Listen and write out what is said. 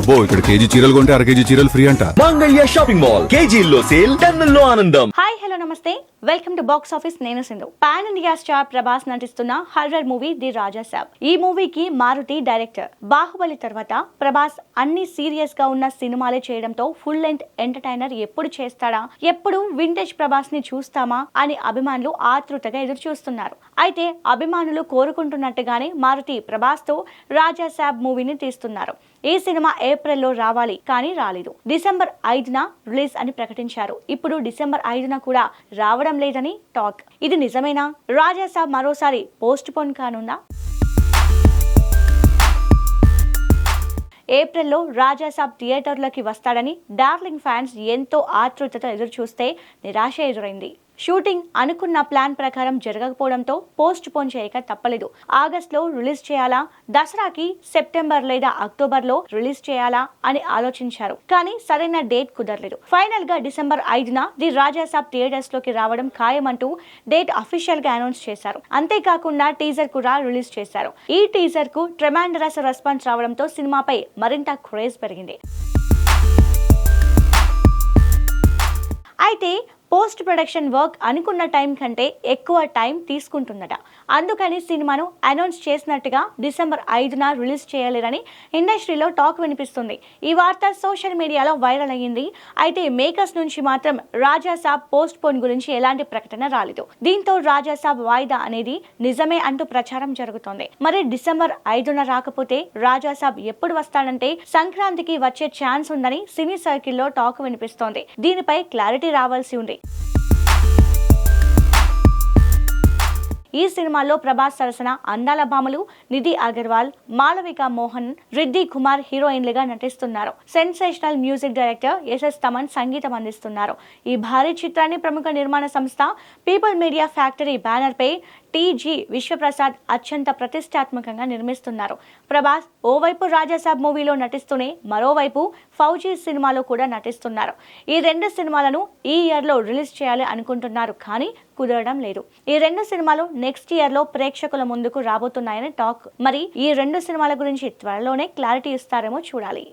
అబ్బో ఇక్కడ కేజీ చీరలు కొంటే అర కేజీ చీరలు ఫ్రీ అంట. Mangalya shopping mall. కేజీల్లో సేల్ టన్నుల్లో ఆనందం. హాయ్ హలో నమస్తే. వెల్కమ్ టు బాక్స్ ఆఫీస్ నేను Sindhu. Pan India star Prabhas నటిస్తున్న horror movie the Raja Saab. ఈ మూవీకి మారుతి డైరెక్టర్ బాహుబలి తర్వాత ప్రభాస్ అన్ని సీరియస్గా ఉన్న సినిమాలే చేయడంతో ఫుల్ లెంత్ ఎంటర్టైనర్ ఎప్పుడు చేస్తాడా ఎప్పుడు వింటేజ్ ప్రభాస్ని చూస్తామా అని అభిమానులు ఆతృతగా ఎదురు చూస్తున్నారు అయితే అభిమానులు కోరుకుంటున్నట్టుగానే మారుతి ప్రభాస్తో రాజా సాబ్ మూవీని తీస్తున్నారు. ఈ సినిమా ఏప్రిల్లో రావాలి కానీ రాలేదు. డిసెంబర్ ఐదున రిలీజ్ అని ప్రకటించారు. ఇప్పుడు డిసెంబర్ ఐదున కూడా రావడం లేదని టాక్. ఇది నిజమేనా? రాజా సాబ్ మరోసారి పోస్ట్ పోన్ కానుందా? ఏప్రిల్లో రాజాసాబ్ థియేటర్లోకి వస్తాడని డార్లింగ్ ఫ్యాన్స్ ఎంతో ఆతృతతో ఎదురు చూస్తే నిరాశ ఎదురైంది. షూటింగ్ అనుకున్న ప్లాన్ ప్రకారం జరగకపోవడంతో పోస్ట్ పోన్ చేయక తప్పలేదు. ఆగస్ట్లో రిలీజ్ చేయాలా? దసరాకి సెప్టెంబర్ లేదా అక్టోబర్లో రిలీజ్ చేయాలా? అని ఆలోచించారు. కానీ సరైన డేట్ కుదరలేదు. ఫైనల్గా డిసెంబర్ ఐదున ది రాజాసాబ్ థియేటర్స్లోకి రావడం ఖాయమంటూ డేట్ అఫీషియల్గా అనౌన్స్ చేశారు. అంతేకాకుండా టీజర్ కూడా రిలీజ్ చేశారు. ఈ టీజర్కు ట్రెమాండరస్ రెస్పాన్స్ రావడంతో సినిమాపై మరింత క్రేజ్ పెరిగింది. అయితే పోస్ట్ ప్రొడక్షన్ వర్క్ అనుకున్న టైం కంటే ఎక్కువ టైం తీసుకుంటుందట. అందుకని సినిమాను అనౌన్స్ చేసినట్టుగా డిసెంబర్ ఐదున రిలీజ్ చేయలేరని ఇండస్ట్రీలో టాక్ వినిపిస్తుంది. ఈ వార్త సోషల్ మీడియాలో వైరల్ అయ్యింది. అయితే మేకర్స్ నుంచి మాత్రం రాజాసాబ్ పోస్ట్ పోన్ గురించి ఎలాంటి ప్రకటన రాలేదు. దీంతో రాజాసాబ్ వాయిదా అనేది నిజమే అంటూ ప్రచారం జరుగుతోంది. మరి డిసెంబర్ ఐదున రాకపోతే రాజాసాబ్ ఎప్పుడు వస్తాడంటే సంక్రాంతికి వచ్చే ఛాన్స్ ఉందని సినీ సర్కిల్లో టాక్ వినిపిస్తోంది. దీనిపై క్లారిటీ రావాల్సి ఉంది. ఈ సినిమాలో ప్రభాస్ సరసన అందాల భామలు నిధి అగర్వాల్ మాలవిక మోహన్ రెడ్డి కుమార్ హీరోయిన్లుగా నటిస్తున్నారు. Sensational music director SS Thaman సంగీతం అందిస్తున్నారు. ఈ భారీ చిత్రాన్ని ప్రముఖ నిర్మాణ సంస్థ పీపుల్ మీడియా ఫ్యాక్టరీ బ్యానర్ పై టీజీ విశ్వప్రసాద్ అత్యంత ప్రతిష్టాత్మకంగా నిర్మిస్తున్నారు. ప్రభాస్ ఓవైపు రాజాసాబ్ మూవీలో నటిస్తూనే మరోవైపు ఫౌజీ సినిమాలో కూడా నటిస్తున్నారు. ఈ రెండు సినిమాలను ఈ ఇయర్లో రిలీజ్ చేయాలి అనుకుంటున్నారు కానీ కుదరడం లేదు. ఈ రెండు సినిమాలు నెక్స్ట్ ఇయర్లో ప్రేక్షకుల ముందుకు రాబోతున్నాయని టాక్. మరి ఈ రెండు సినిమాల గురించి త్వరలోనే క్లారిటీ ఇస్తారేమో చూడాలి.